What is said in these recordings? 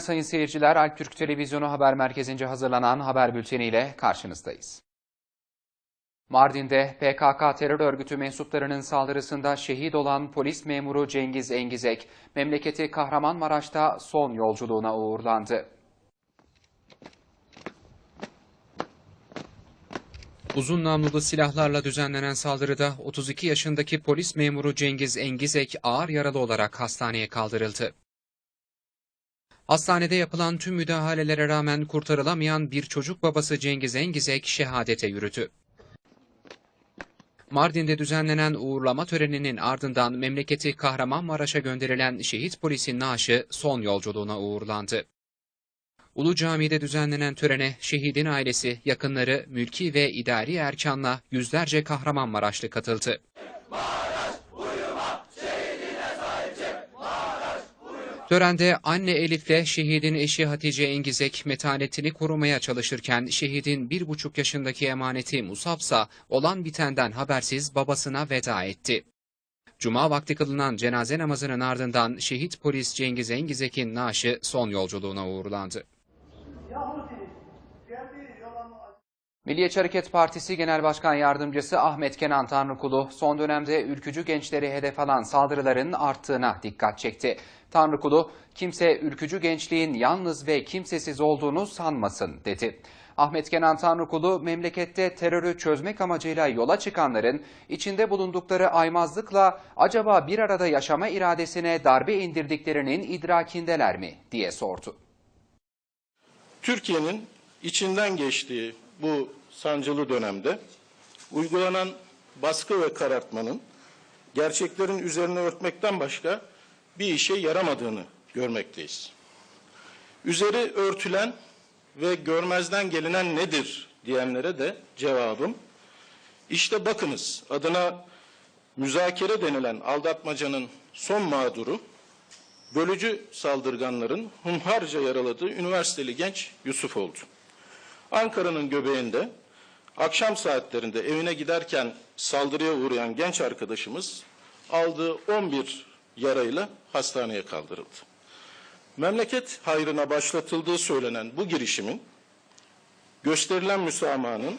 Sayın seyirciler. Alp Türk Televizyonu Haber Merkezi'nce hazırlanan haber bülteniyle karşınızdayız. Mardin'de PKK terör örgütü mensuplarının saldırısında şehit olan polis memuru Cengiz Engizek, memleketi Kahramanmaraş'ta son yolculuğuna uğurlandı. Uzun namlulu silahlarla düzenlenen saldırıda 32 yaşındaki polis memuru Cengiz Engizek ağır yaralı olarak hastaneye kaldırıldı. Hastanede yapılan tüm müdahalelere rağmen kurtarılamayan bir çocuk babası Cengiz Engizek şehadete yürüdü. Mardin'de düzenlenen uğurlama töreninin ardından memleketi Kahramanmaraş'a gönderilen şehit polisin naaşı son yolculuğuna uğurlandı. Ulu Cami'de düzenlenen törene şehidin ailesi, yakınları, mülki ve idari erkanla yüzlerce Kahramanmaraşlı katıldı. Törende anne Elif'le şehidin eşi Hatice Engizek metanetini korumaya çalışırken şehidin bir buçuk yaşındaki emaneti Musabsa olan bitenden habersiz babasına veda etti. Cuma vakti kılınan cenaze namazının ardından şehit polis Cengiz Engizek'in naaşı son yolculuğuna uğurlandı. Milliyetçi Hareket Partisi Genel Başkan Yardımcısı Ahmet Kenan Tanrıkulu son dönemde ülkücü gençleri hedef alan saldırıların arttığına dikkat çekti. Tanrıkulu, kimse ülkücü gençliğin yalnız ve kimsesiz olduğunu sanmasın dedi. Ahmet Kenan Tanrıkulu, memlekette terörü çözmek amacıyla yola çıkanların içinde bulundukları aymazlıkla acaba bir arada yaşama iradesine darbe indirdiklerinin idrakindeler mi diye sordu. Türkiye'nin içinden geçtiği bu sancılı dönemde uygulanan baskı ve karartmanın gerçeklerin üzerine örtmekten başka bir işe yaramadığını görmekteyiz. Üzeri örtülen ve görmezden gelinen nedir diyenlere de cevabım işte bakınız adına müzakere denilen aldatmacanın son mağduru bölücü saldırganların hunharca yaraladığı üniversiteli genç Yusuf oldu. Ankara'nın göbeğinde akşam saatlerinde evine giderken saldırıya uğrayan genç arkadaşımız aldığı 11 yarayla hastaneye kaldırıldı. Memleket hayrına başlatıldığı söylenen bu girişimin gösterilen müsamahanın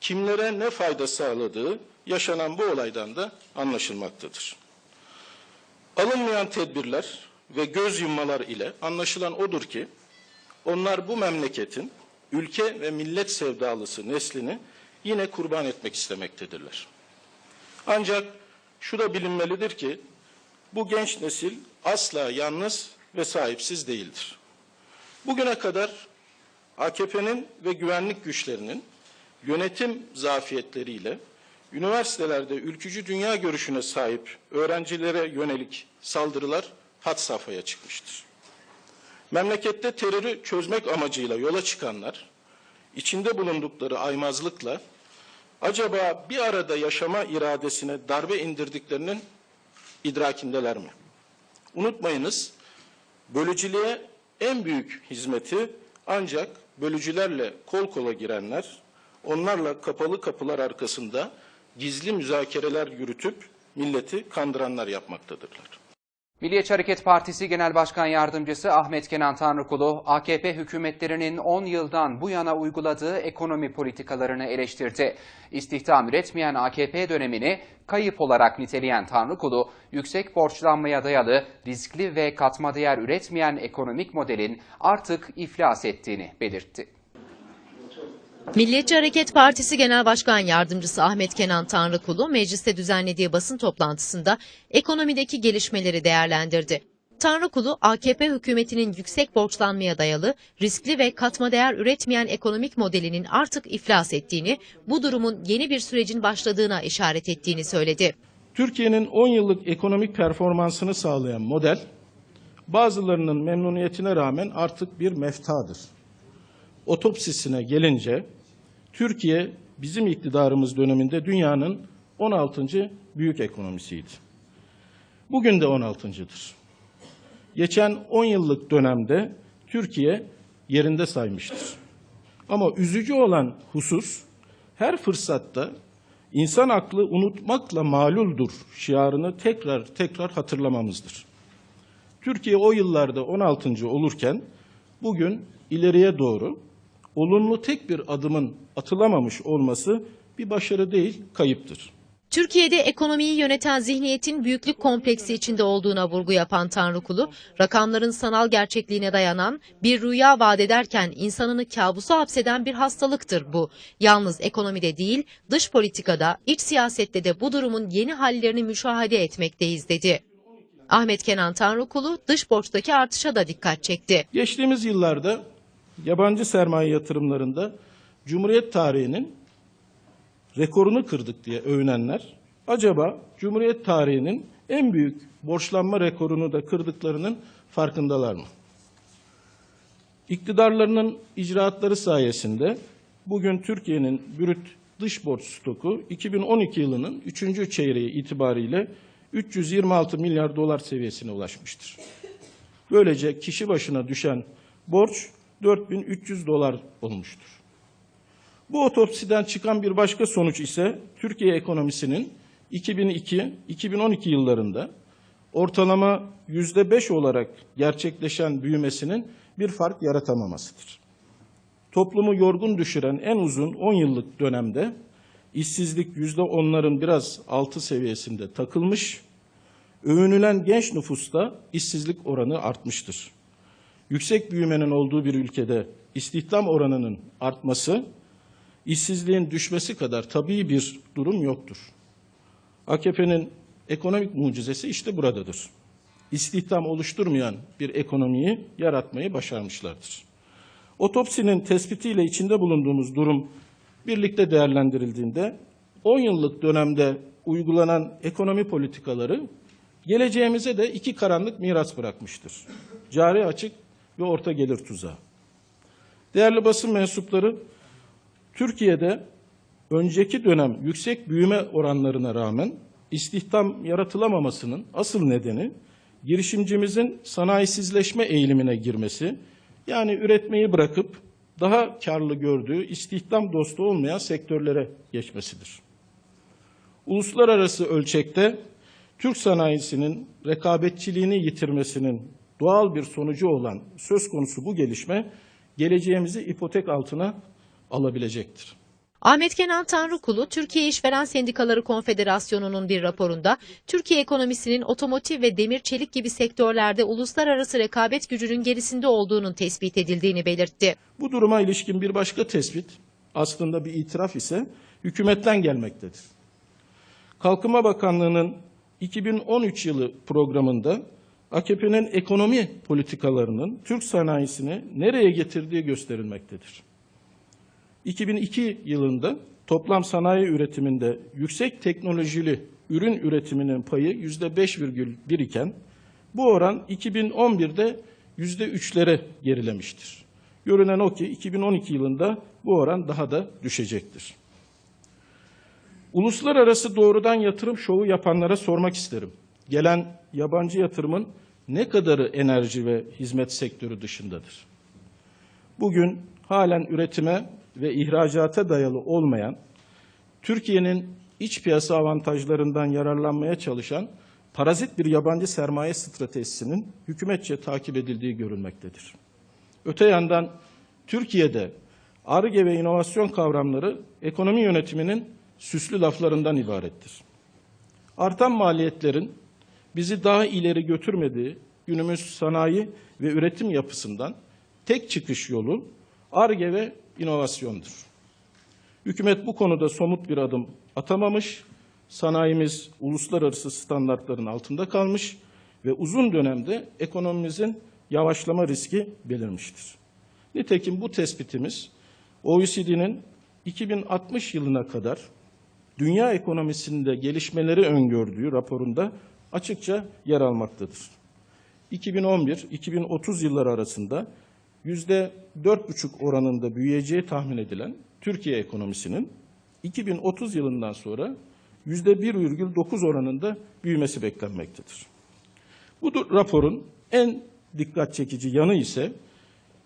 kimlere ne fayda sağladığı yaşanan bu olaydan da anlaşılmaktadır. Alınmayan tedbirler ve göz yummalar ile anlaşılan odur ki onlar bu memleketin ülke ve millet sevdalısı neslini yine kurban etmek istemektedirler. Ancak şu da bilinmelidir ki bu genç nesil asla yalnız ve sahipsiz değildir. Bugüne kadar AKP'nin ve güvenlik güçlerinin yönetim zafiyetleriyle üniversitelerde ülkücü dünya görüşüne sahip öğrencilere yönelik saldırılar had safhaya çıkmıştır. Memlekette terörü çözmek amacıyla yola çıkanlar, içinde bulundukları aymazlıkla acaba bir arada yaşama iradesine darbe indirdiklerinin idrakindeler mi? Unutmayınız, bölücülüğe en büyük hizmeti ancak bölücülerle kol kola girenler, onlarla kapalı kapılar arkasında gizli müzakereler yürütüp milleti kandıranlar yapmaktadırlar. Milliyetçi Hareket Partisi Genel Başkan Yardımcısı Ahmet Kenan Tanrıkulu, AKP hükümetlerinin 10 yıldan bu yana uyguladığı ekonomi politikalarını eleştirdi. İstihdam üretmeyen AKP dönemini kayıp olarak niteleyen Tanrıkulu, yüksek borçlanmaya dayalı, riskli ve katma değer üretmeyen ekonomik modelin artık iflas ettiğini belirtti. Milliyetçi Hareket Partisi Genel Başkan Yardımcısı Ahmet Kenan Tanrıkulu mecliste düzenlediği basın toplantısında ekonomideki gelişmeleri değerlendirdi. Tanrıkulu, AKP hükümetinin yüksek borçlanmaya dayalı, riskli ve katma değer üretmeyen ekonomik modelinin artık iflas ettiğini, bu durumun yeni bir sürecin başladığına işaret ettiğini söyledi. Türkiye'nin 10 yıllık ekonomik performansını sağlayan model, bazılarının memnuniyetine rağmen artık bir meftadır. Otopsisine gelince, Türkiye bizim iktidarımız döneminde dünyanın 16. büyük ekonomisiydi. Bugün de 16.'dır. Geçen 10 yıllık dönemde Türkiye yerinde saymıştır. Ama üzücü olan husus her fırsatta insan aklı unutmakla maluldur şiarını tekrar tekrar hatırlamamızdır. Türkiye o yıllarda 16. olurken bugün ileriye doğru olumlu tek bir adımın atılamamış olması bir başarı değil, kayıptır. Türkiye'de ekonomiyi yöneten zihniyetin büyüklük kompleksi içinde olduğuna vurgu yapan Tanrıkulu, rakamların sanal gerçekliğine dayanan bir rüya vaat ederken insanını kabusa hapseden bir hastalıktır bu. Yalnız ekonomide değil, dış politikada, iç siyasette de bu durumun yeni hallerini müşahede etmekteyiz dedi. Ahmet Kenan Tanrıkulu dış borçtaki artışa da dikkat çekti. Geçtiğimiz yıllarda yabancı sermaye yatırımlarında Cumhuriyet tarihinin rekorunu kırdık diye övünenler, acaba Cumhuriyet tarihinin en büyük borçlanma rekorunu da kırdıklarının farkındalar mı? İktidarlarının icraatları sayesinde bugün Türkiye'nin brüt dış borç stoku 2012 yılının 3. çeyreği itibariyle 326 milyar dolar seviyesine ulaşmıştır. Böylece kişi başına düşen borç 4300 dolar olmuştur. Bu otopsiden çıkan bir başka sonuç ise Türkiye ekonomisinin 2002-2012 yıllarında ortalama %5 olarak gerçekleşen büyümesinin bir fark yaratamamasıdır. Toplumu yorgun düşüren en uzun 10 yıllık dönemde işsizlik %10'ların biraz altı seviyesinde takılmış, övünülen genç nüfusta işsizlik oranı artmıştır. Yüksek büyümenin olduğu bir ülkede istihdam oranının artması, işsizliğin düşmesi kadar tabii bir durum yoktur. AKP'nin ekonomik mucizesi işte buradadır. İstihdam oluşturmayan bir ekonomiyi yaratmayı başarmışlardır. Otopsinin tespitiyle içinde bulunduğumuz durum birlikte değerlendirildiğinde 10 yıllık dönemde uygulanan ekonomi politikaları geleceğimize de iki karanlık miras bırakmıştır. Cari açık ve orta gelir tuzağı. Değerli basın mensupları, Türkiye'de önceki dönem yüksek büyüme oranlarına rağmen istihdam yaratılamamasının asıl nedeni girişimcimizin sanayisizleşme eğilimine girmesi, yani üretmeyi bırakıp daha karlı gördüğü istihdam dostu olmayan sektörlere geçmesidir. Uluslararası ölçekte Türk sanayisinin rekabetçiliğini yitirmesinin doğal bir sonucu olan söz konusu bu gelişme geleceğimizi ipotek altına alabilecektir. Ahmet Kenan Tanrıkulu, Türkiye İşveren Sendikaları Konfederasyonu'nun bir raporunda Türkiye ekonomisinin otomotiv ve demir çelik gibi sektörlerde uluslararası rekabet gücünün gerisinde olduğunun tespit edildiğini belirtti. Bu duruma ilişkin bir başka tespit aslında bir itiraf ise hükümetten gelmektedir. Kalkınma Bakanlığı'nın 2013 yılı programında AKP'nin ekonomi politikalarının Türk sanayisini nereye getirdiği gösterilmektedir. 2002 yılında toplam sanayi üretiminde yüksek teknolojili ürün üretiminin payı %5,1 iken bu oran 2011'de %3'lere gerilemiştir. Görünen o ki 2012 yılında bu oran daha da düşecektir. Uluslararası doğrudan yatırım şovu yapanlara sormak isterim. Gelen yabancı yatırımın ne kadarı enerji ve hizmet sektörü dışındadır? Bugün halen üretime ve ihracata dayalı olmayan, Türkiye'nin iç piyasa avantajlarından yararlanmaya çalışan parazit bir yabancı sermaye stratejisinin hükümetçe takip edildiği görülmektedir. Öte yandan Türkiye'de ARGE ve inovasyon kavramları ekonomi yönetiminin süslü laflarından ibarettir. Artan maliyetlerin bizi daha ileri götürmediği günümüz sanayi ve üretim yapısından tek çıkış yolu ARGE ve inovasyondur. Hükümet bu konuda somut bir adım atamamış, sanayimiz uluslararası standartların altında kalmış ve uzun dönemde ekonomimizin yavaşlama riski belirmiştir. Nitekim bu tespitimiz OECD'nin 2060 yılına kadar dünya ekonomisinde gelişmeleri öngördüğü raporunda açıkça yer almaktadır. 2011-2030 yılları arasında yüzde dört buçuk oranında büyüyeceği tahmin edilen Türkiye ekonomisinin 2030 yılından sonra yüzde bir virgül dokuz oranında büyümesi beklenmektedir. Bu raporun en dikkat çekici yanı ise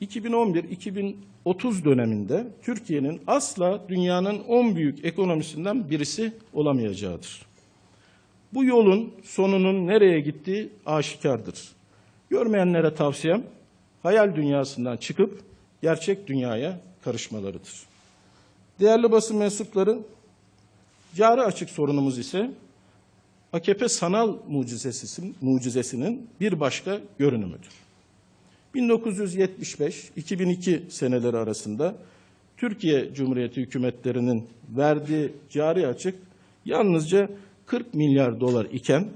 2011-2030 döneminde Türkiye'nin asla dünyanın 10 büyük ekonomisinden birisi olamayacağıdır. Bu yolun sonunun nereye gittiği aşikardır. Görmeyenlere tavsiyem hayal dünyasından çıkıp gerçek dünyaya karışmalarıdır. Değerli basın mensupları, cari açık sorunumuz ise AKP sanal mucizesinin, mucizesinin bir başka görünümüdür. 1975-2002 seneleri arasında Türkiye Cumhuriyeti hükümetlerinin verdiği cari açık yalnızca 40 milyar dolar iken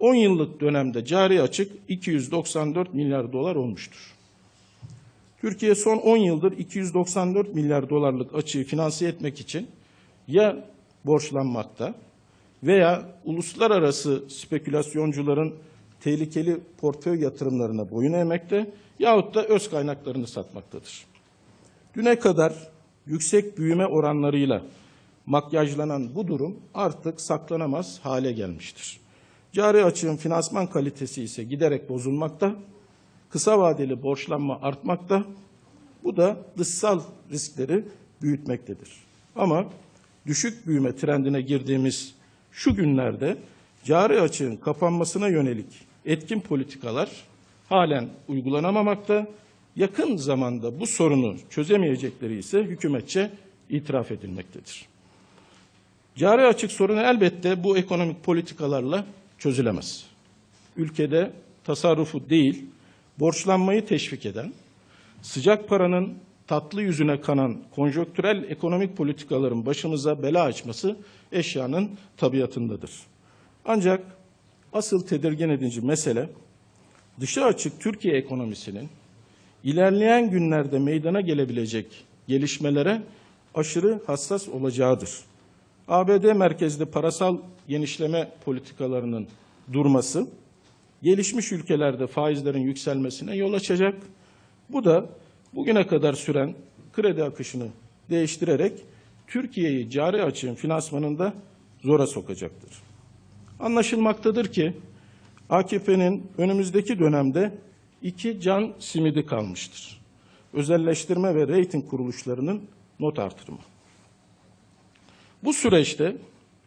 10 yıllık dönemde cari açık 294 milyar dolar olmuştur. Türkiye son 10 yıldır 294 milyar dolarlık açığı finanse etmek için ya borçlanmakta veya uluslararası spekülasyoncuların tehlikeli portföy yatırımlarına boyun eğmekte yahut da öz kaynaklarını satmaktadır. Düne kadar yüksek büyüme oranlarıyla makyajlanan bu durum artık saklanamaz hale gelmiştir. Cari açığın finansman kalitesi ise giderek bozulmakta, kısa vadeli borçlanma artmakta, bu da dışsal riskleri büyütmektedir. Ama düşük büyüme trendine girdiğimiz şu günlerde cari açığın kapanmasına yönelik etkin politikalar halen uygulanamamakta. Yakın zamanda bu sorunu çözemeyecekleri ise hükümetçe itiraf edilmektedir. Cari açık sorunu elbette bu ekonomik politikalarla çözülemez. Ülkede tasarrufu değil, borçlanmayı teşvik eden, sıcak paranın tatlı yüzüne kanan konjonktürel ekonomik politikaların başımıza bela açması eşyanın tabiatındadır. Ancak asıl tedirgin edici mesele dışa açık Türkiye ekonomisinin ilerleyen günlerde meydana gelebilecek gelişmelere aşırı hassas olacağıdır. ABD merkezli parasal genişleme politikalarının durması, gelişmiş ülkelerde faizlerin yükselmesine yol açacak. Bu da bugüne kadar süren kredi akışını değiştirerek Türkiye'yi cari açığın finansmanında zora sokacaktır. Anlaşılmaktadır ki AKP'nin önümüzdeki dönemde iki can simidi kalmıştır. Özelleştirme ve reyting kuruluşlarının not artırımı. Bu süreçte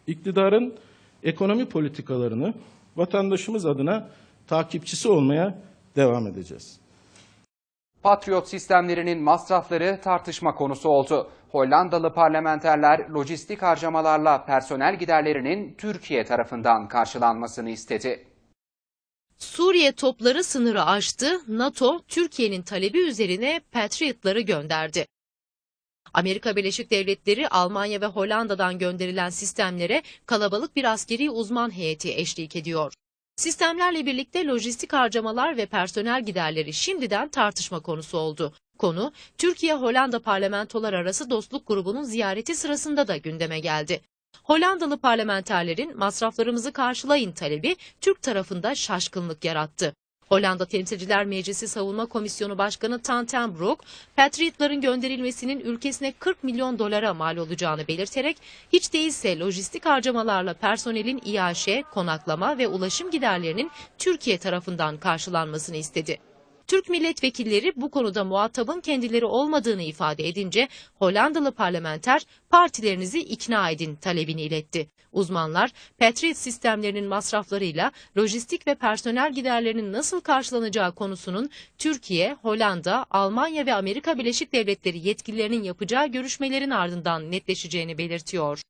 iktidarın ekonomi politikalarını vatandaşımız adına takipçisi olmaya devam edeceğiz. Patriot sistemlerinin masrafları tartışma konusu oldu. Hollandalı parlamenterler lojistik harcamalarla personel giderlerinin Türkiye tarafından karşılanmasını istedi. Suriye topları sınırı aştı, NATO Türkiye'nin talebi üzerine Patriot'ları gönderdi. Amerika Birleşik Devletleri, Almanya ve Hollanda'dan gönderilen sistemlere kalabalık bir askeri uzman heyeti eşlik ediyor. Sistemlerle birlikte lojistik harcamalar ve personel giderleri şimdiden tartışma konusu oldu. Konu, Türkiye-Hollanda parlamentolar arası dostluk grubunun ziyareti sırasında da gündeme geldi. Hollandalı parlamenterlerin masraflarımızı karşılayın talebi Türk tarafında şaşkınlık yarattı. Hollanda Temsilciler Meclisi Savunma Komisyonu Başkanı Tanten Broek, Patriot'ların gönderilmesinin ülkesine 40 milyon dolara mal olacağını belirterek hiç değilse lojistik harcamalarla personelin iaşe, konaklama ve ulaşım giderlerinin Türkiye tarafından karşılanmasını istedi. Türk milletvekilleri bu konuda muhatabın kendileri olmadığını ifade edince Hollandalı parlamenter partilerinizi ikna edin talebini iletti. Uzmanlar Patriot sistemlerinin masraflarıyla lojistik ve personel giderlerinin nasıl karşılanacağı konusunun Türkiye, Hollanda, Almanya ve Amerika Birleşik Devletleri yetkililerinin yapacağı görüşmelerin ardından netleşeceğini belirtiyor.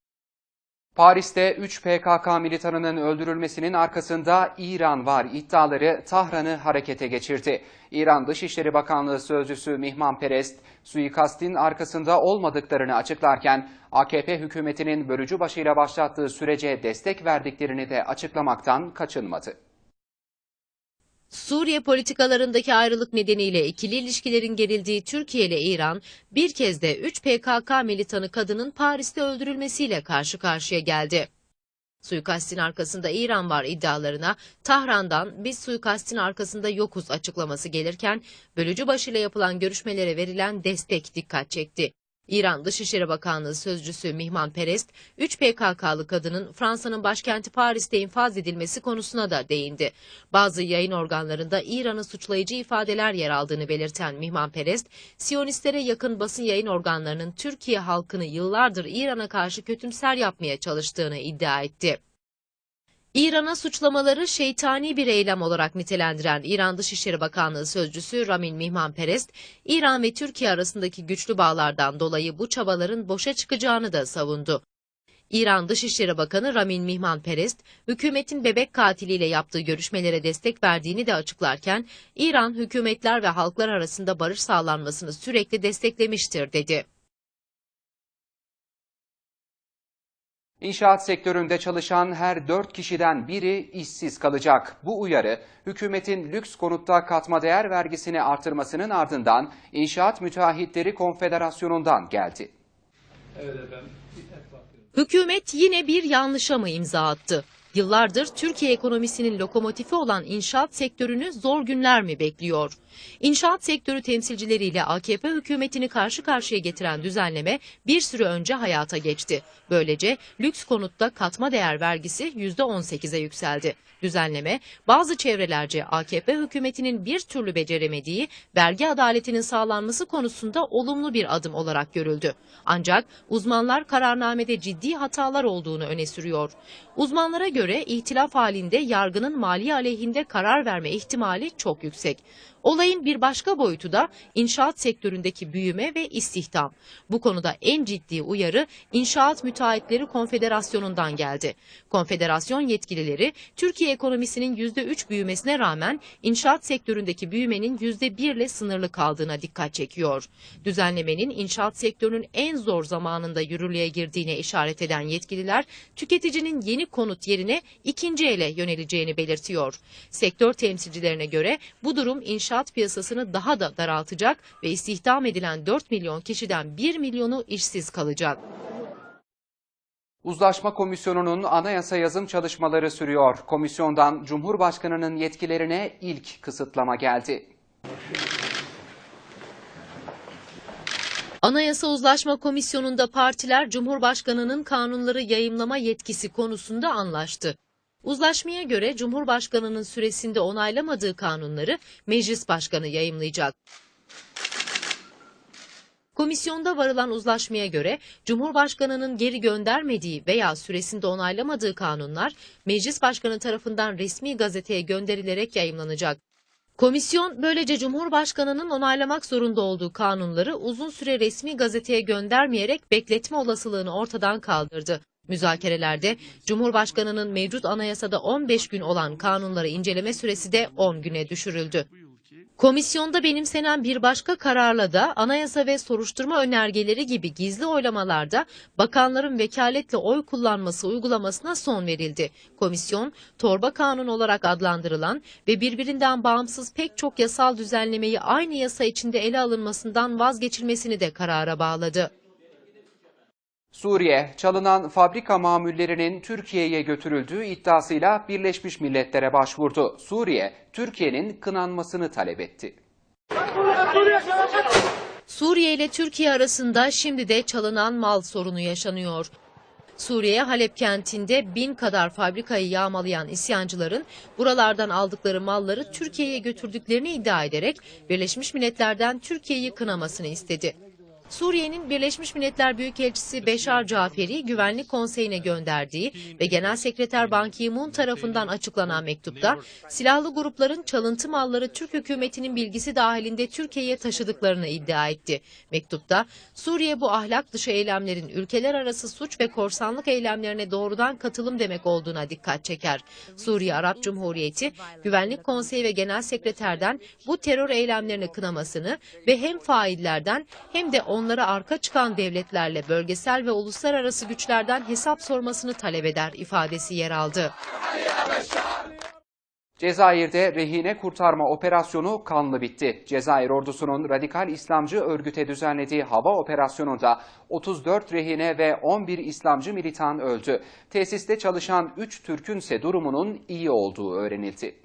Paris'te 3 PKK militanının öldürülmesinin arkasında İran var iddiaları Tahran'ı harekete geçirdi. İran Dışişleri Bakanlığı Sözcüsü Mihman Perest, suikastin arkasında olmadıklarını açıklarken AKP hükümetinin bölücü başıyla başlattığı sürece destek verdiklerini de açıklamaktan kaçınmadı. Suriye politikalarındaki ayrılık nedeniyle ikili ilişkilerin gerildiği Türkiye ile İran bir kez de 3 PKK militanı kadının Paris'te öldürülmesiyle karşı karşıya geldi. Suikastin arkasında İran var iddialarına Tahran'dan biz suikastin arkasında yokuz açıklaması gelirken bölücü başıyla yapılan görüşmelere verilen destek dikkat çekti. İran Dışişleri Bakanlığı Sözcüsü Mihman Perest, 3 PKK'lı kadının Fransa'nın başkenti Paris'te infaz edilmesi konusuna da değindi. Bazı yayın organlarında İran'ı suçlayıcı ifadeler yer aldığını belirten Mihman Perest, Siyonistlere yakın basın yayın organlarının Türkiye halkını yıllardır İran'a karşı kötümser yapmaya çalıştığını iddia etti. İran'a suçlamaları şeytani bir eylem olarak nitelendiren İran Dışişleri Bakanlığı Sözcüsü Ramin Mihmanperest, İran ve Türkiye arasındaki güçlü bağlardan dolayı bu çabaların boşa çıkacağını da savundu. İran Dışişleri Bakanı Ramin Mihmanperest, hükümetin bebek katiliyle yaptığı görüşmelere destek verdiğini de açıklarken, İran hükümetler ve halklar arasında barış sağlanmasını sürekli desteklemiştir dedi. İnşaat sektöründe çalışan her 4 kişiden biri işsiz kalacak. Bu uyarı hükümetin lüks konutta katma değer vergisini artırmasının ardından İnşaat Müteahhitleri Konfederasyonu'ndan geldi. Hükümet yine bir yanlışa mı imza attı? Yıllardır Türkiye ekonomisinin lokomotifi olan inşaat sektörünü zor günler mi bekliyor? İnşaat sektörü temsilcileriyle AKP hükümetini karşı karşıya getiren düzenleme bir süre önce hayata geçti. Böylece lüks konutta katma değer vergisi %18'e yükseldi. Düzenleme bazı çevrelerce AKP hükümetinin bir türlü beceremediği vergi adaletinin sağlanması konusunda olumlu bir adım olarak görüldü. Ancak uzmanlar kararnamede ciddi hatalar olduğunu öne sürüyor. Uzmanlara göre ihtilaf halinde yargının mali aleyhinde karar verme ihtimali çok yüksek. Olayın bir başka boyutu da inşaat sektöründeki büyüme ve istihdam. Bu konuda en ciddi uyarı İnşaat Müteahhitleri Konfederasyonu'ndan geldi. Konfederasyon yetkilileri Türkiye ekonomisinin %3 büyümesine rağmen inşaat sektöründeki büyümenin %1 ile sınırlı kaldığına dikkat çekiyor. Düzenlemenin inşaat sektörünün en zor zamanında yürürlüğe girdiğine işaret eden yetkililer tüketicinin yeni konut yerine ikinci ele yöneleceğini belirtiyor. Sektör temsilcilerine göre bu durum inşaat piyasasını daha da daraltacak ve istihdam edilen 4 milyon kişiden 1 milyonu işsiz kalacak. Uzlaşma Komisyonu'nun anayasa yazım çalışmaları sürüyor. Komisyondan Cumhurbaşkanı'nın yetkilerine ilk kısıtlama geldi. Anayasa Uzlaşma Komisyonu'nda partiler Cumhurbaşkanı'nın kanunları yayımlama yetkisi konusunda anlaştı. Uzlaşmaya göre Cumhurbaşkanı'nın süresinde onaylamadığı kanunları Meclis Başkanı yayımlayacak. Komisyonda varılan uzlaşmaya göre Cumhurbaşkanı'nın geri göndermediği veya süresinde onaylamadığı kanunlar Meclis Başkanı tarafından resmi gazeteye gönderilerek yayımlanacak. Komisyon böylece Cumhurbaşkanı'nın onaylamak zorunda olduğu kanunları uzun süre resmi gazeteye göndermeyerek bekletme olasılığını ortadan kaldırdı. Müzakerelerde Cumhurbaşkanı'nın mevcut anayasada 15 gün olan kanunları inceleme süresi de 10 güne düşürüldü. Komisyonda benimsenen bir başka kararla da anayasa ve soruşturma önergeleri gibi gizli oylamalarda bakanların vekaletle oy kullanması uygulamasına son verildi. Komisyon, torba kanun olarak adlandırılan ve birbirinden bağımsız pek çok yasal düzenlemeyi aynı yasa içinde ele alınmasından vazgeçilmesini de karara bağladı. Suriye, çalınan fabrika mamullerinin Türkiye'ye götürüldüğü iddiasıyla Birleşmiş Milletler'e başvurdu. Suriye, Türkiye'nin kınanmasını talep etti. Suriye ile Türkiye arasında şimdi de çalınan mal sorunu yaşanıyor. Suriye Halep kentinde bin kadar fabrikayı yağmalayan isyancıların buralardan aldıkları malları Türkiye'ye götürdüklerini iddia ederek Birleşmiş Milletler'den Türkiye'yi kınamasını istedi. Suriye'nin Birleşmiş Milletler Büyükelçisi Beşar Caferi Güvenlik Konseyi'ne gönderdiği ve Genel Sekreter Ban Ki-moon tarafından açıklanan mektupta silahlı grupların çalıntı malları Türk hükümetinin bilgisi dahilinde Türkiye'ye taşıdıklarını iddia etti. Mektupta Suriye bu ahlak dışı eylemlerin ülkeler arası suç ve korsanlık eylemlerine doğrudan katılım demek olduğuna dikkat çeker. Suriye Arap Cumhuriyeti Güvenlik Konseyi ve Genel Sekreterden bu terör eylemlerini kınamasını ve hem faillerden hem de onlara arka çıkan devletlerle bölgesel ve uluslararası güçlerden hesap sormasını talep eder ifadesi yer aldı. Cezayir'de rehine kurtarma operasyonu kanlı bitti. Cezayir ordusunun radikal İslamcı örgüte düzenlediği hava operasyonunda 34 rehine ve 11 İslamcı militan öldü. Tesiste çalışan 3 Türk'ün ise durumunun iyi olduğu öğrenildi.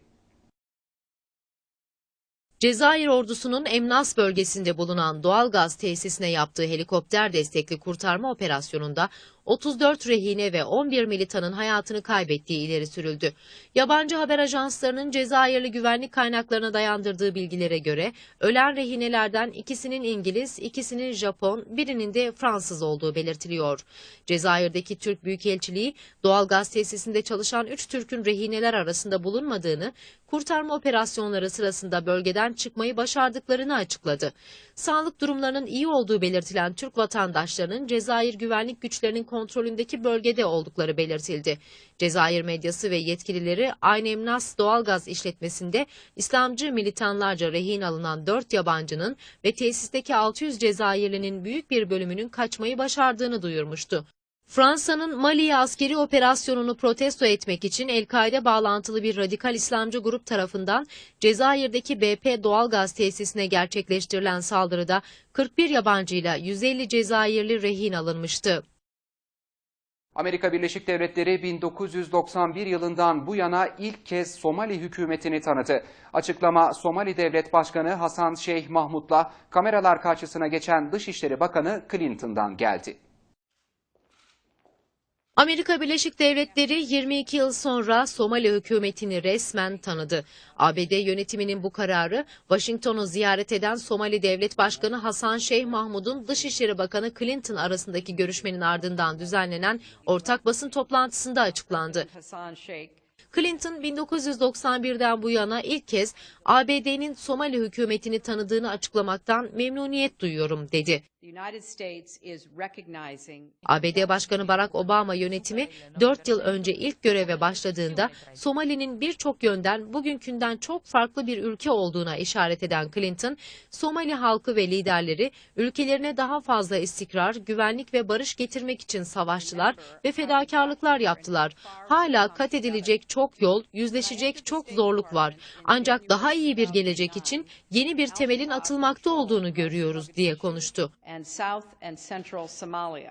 Cezayir ordusunun Emnas bölgesinde bulunan doğalgaz tesisine yaptığı helikopter destekli kurtarma operasyonunda 34 rehine ve 11 militanın hayatını kaybettiği ileri sürüldü. Yabancı haber ajanslarının Cezayirli güvenlik kaynaklarına dayandırdığı bilgilere göre ölen rehinelerden ikisinin İngiliz, ikisinin Japon, birinin de Fransız olduğu belirtiliyor. Cezayir'deki Türk Büyükelçiliği doğalgaz tesisinde çalışan 3 Türk'ün rehineler arasında bulunmadığını, kurtarma operasyonları sırasında bölgeden çıkmayı başardıklarını açıkladı. Sağlık durumlarının iyi olduğu belirtilen Türk vatandaşlarının Cezayir güvenlik güçlerinin kontrolündeki bölgede oldukları belirtildi. Cezayir medyası ve yetkilileri Aynemnas doğalgaz işletmesinde İslamcı militanlarca rehin alınan 4 yabancının ve tesisteki 600 Cezayirlinin büyük bir bölümünün kaçmayı başardığını duyurmuştu. Fransa'nın Mali'ye askeri operasyonunu protesto etmek için El-Kaide bağlantılı bir radikal İslamcı grup tarafından Cezayir'deki BP doğalgaz tesisine gerçekleştirilen saldırıda 41 yabancıyla 150 Cezayirli rehin alınmıştı. Amerika Birleşik Devletleri 1991 yılından bu yana ilk kez Somali hükümetini tanıdı. Açıklama Somali Devlet Başkanı Hasan Şeyh Mahmut'la kameralar karşısına geçen Dışişleri Bakanı Clinton'dan geldi. Amerika Birleşik Devletleri 22 yıl sonra Somali hükümetini resmen tanıdı. ABD yönetiminin bu kararı Washington'u ziyaret eden Somali Devlet Başkanı Hasan Şeyh Mahmud'un Dışişleri Bakanı Clinton arasındaki görüşmenin ardından düzenlenen ortak basın toplantısında açıklandı. Clinton 1991'den bu yana ilk kez ABD'nin Somali hükümetini tanıdığını açıklamaktan memnuniyet duyuyorum dedi. ABD Başkanı Barack Obama yönetimi 4 yıl önce ilk göreve başladığında Somali'nin birçok yönden bugünkünden çok farklı bir ülke olduğuna işaret eden Clinton, Somali halkı ve liderleri ülkelerine daha fazla istikrar, güvenlik ve barış getirmek için savaştılar ve fedakarlıklar yaptılar. Hala kat edilecek çok yol, yüzleşecek çok zorluk var. Ancak daha iyi bir gelecek için yeni bir temelin atılmakta olduğunu görüyoruz diye konuştu. And South and Central Somalia.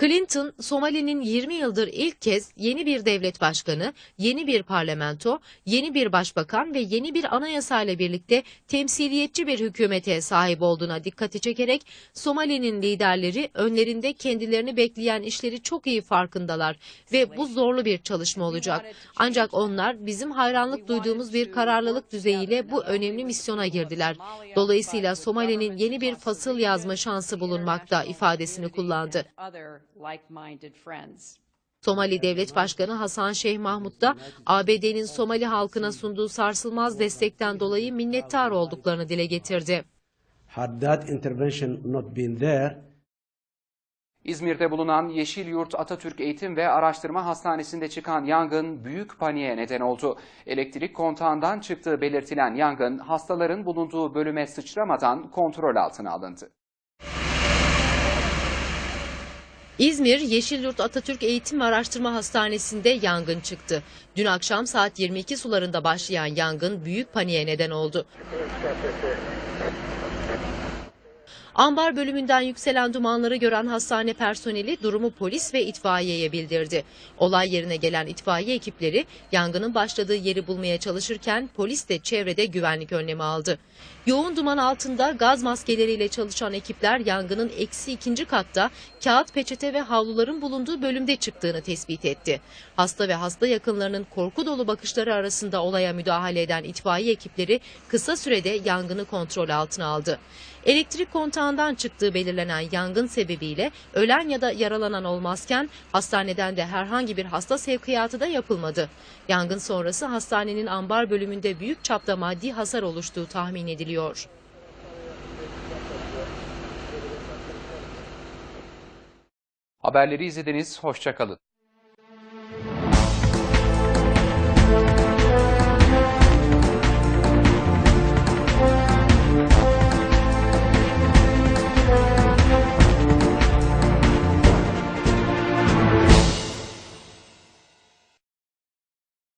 Clinton, Somali'nin 20 yıldır ilk kez yeni bir devlet başkanı, yeni bir parlamento, yeni bir başbakan ve yeni bir anayasa ile birlikte temsiliyetçi bir hükümete sahip olduğuna dikkati çekerek Somali'nin liderleri önlerinde kendilerini bekleyen işleri çok iyi farkındalar ve bu zorlu bir çalışma olacak. Ancak onlar bizim hayranlık duyduğumuz bir kararlılık düzeyiyle bu önemli misyona girdiler. Dolayısıyla Somali'nin yeni bir fasıl yazma şansı bulunmakta ifadesini kullandı. Other like-minded friends. Somali Devlet Başkanı Hasan Şeyh Mahmut da ABD'nin Somali halkına sunduğu sarsılmaz destekten dolayı minnettar olduklarını dile getirdi. Had that intervention not been there, İzmir'de bulunan Yeşil Yurt Atatürk Eğitim ve Araştırma Hastanesi'nde çıkan yangın büyük paniğe neden oldu. Elektrik kontağından çıktığı belirtilen yangın hastaların bulunduğu bölüme sıçramadan kontrol altına alındı. İzmir Yeşilyurt Atatürk Eğitim ve Araştırma Hastanesi'nde yangın çıktı. Dün akşam saat 22 sularında başlayan yangın büyük paniğe neden oldu. Ambar bölümünden yükselen dumanları gören hastane personeli durumu polis ve itfaiyeye bildirdi. Olay yerine gelen itfaiye ekipleri yangının başladığı yeri bulmaya çalışırken polis de çevrede güvenlik önlemi aldı. Yoğun duman altında gaz maskeleriyle çalışan ekipler yangının eksi ikinci katta kağıt peçete ve havluların bulunduğu bölümde çıktığını tespit etti. Hasta ve hasta yakınlarının korku dolu bakışları arasında olaya müdahale eden itfaiye ekipleri kısa sürede yangını kontrol altına aldı. Elektrik kontağından çıktığı belirlenen yangın sebebiyle ölen ya da yaralanan olmazken hastaneden de herhangi bir hasta sevkiyatı da yapılmadı. Yangın sonrası hastanenin ambar bölümünde büyük çapta maddi hasar oluştuğu tahmin ediliyor. Haberleri izlediniz, hoşçakalın.